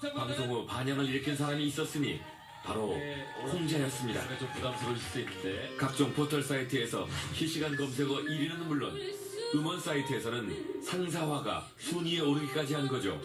방송 후 반향을 일으킨 사람이 있었으니 바로 홍자였습니다. 좀 부담스러울 수도 있는데. 각종 포털 사이트에서 실시간 검색어 1위는 물론 음원 사이트에서는 상사화가 순위에 오르기까지 한 거죠.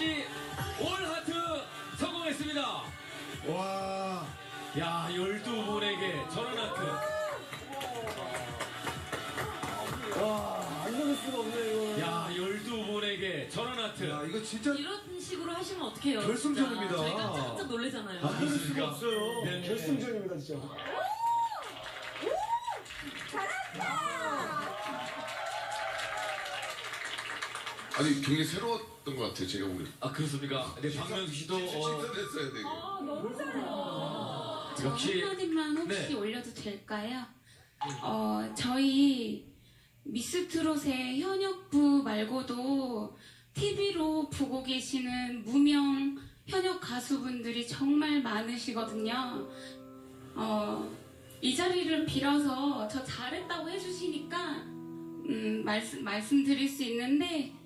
씨, 올 하트 성공했습니다. 와. 야, 12분에게 전원 하트. 와, 안 그럴 수가 없네, 이거. 야, 12분에게 전원 하트. 야, 이거 진짜 이런 식으로 하시면 어떡해요? 결승전입니다. 진짜. 저희가 깜짝 놀래잖아요. 안 그럴 수가 없어요. 네, 네. 결승전입니다, 진짜. 아니 굉장히 새로웠던 것 같아요. 제가 보기. 아, 그렇습니까? 네, 박명수 씨도, 어, 신선했어요, 되게. 역시, 한마디만 혹시 네. 올려도 될까요? 어, 저희 미스트롯의 현역부 말고도 TV로 보고 계시는 무명 현역 가수분들이 정말 많으시거든요. 어, 이 자리를 빌어서 저 잘했다고 해주시니까 음, 말씀, 말씀드릴 수 있는데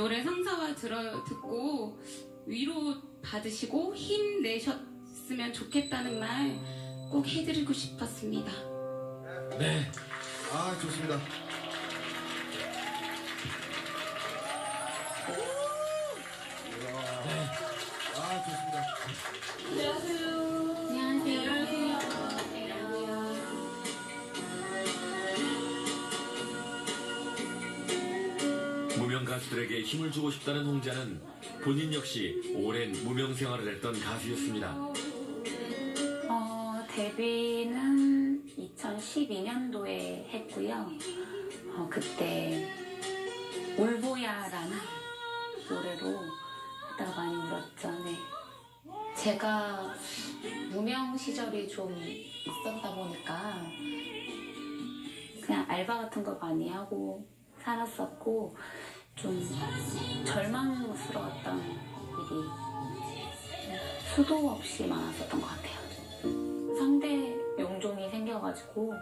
노래 상사와 들어, 듣고 위로 받으시고 힘 내셨으면 좋겠다는 말 꼭 해드리고 싶었습니다. 네. 아, 좋습니다. 무명 가수들에게 힘을 주고 싶다는 홍자는 본인 역시 오랜 무명 생활을 했던 가수였습니다. 어, 데뷔는 2012년도에 했고요. 어, 그때 울보야라는 노래로 하다가 많이 울었죠. 네. 제가 무명 시절이 좀 있었다 보니까 그냥 알바 같은 거 많이 하고 살았었고 좀 절망스러웠던 일이 수도 없이 많았었던 것 같아요. 상대 용종이 생겨가지고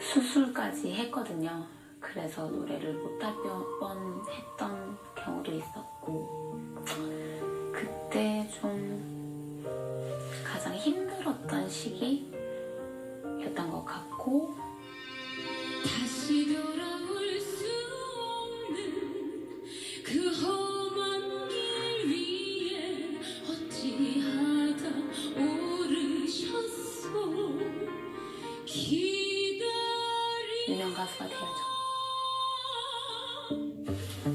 수술까지 했거든요. 그래서 노래를 못할 뻔 했던 경우도 있었고 그때 좀 가장 힘들었던 시기였던 것 같고 다시 돌아올 수 없는 그 험한 길 위에 어찌하다 오르셨소 기다리 유명 가수가 되야죠.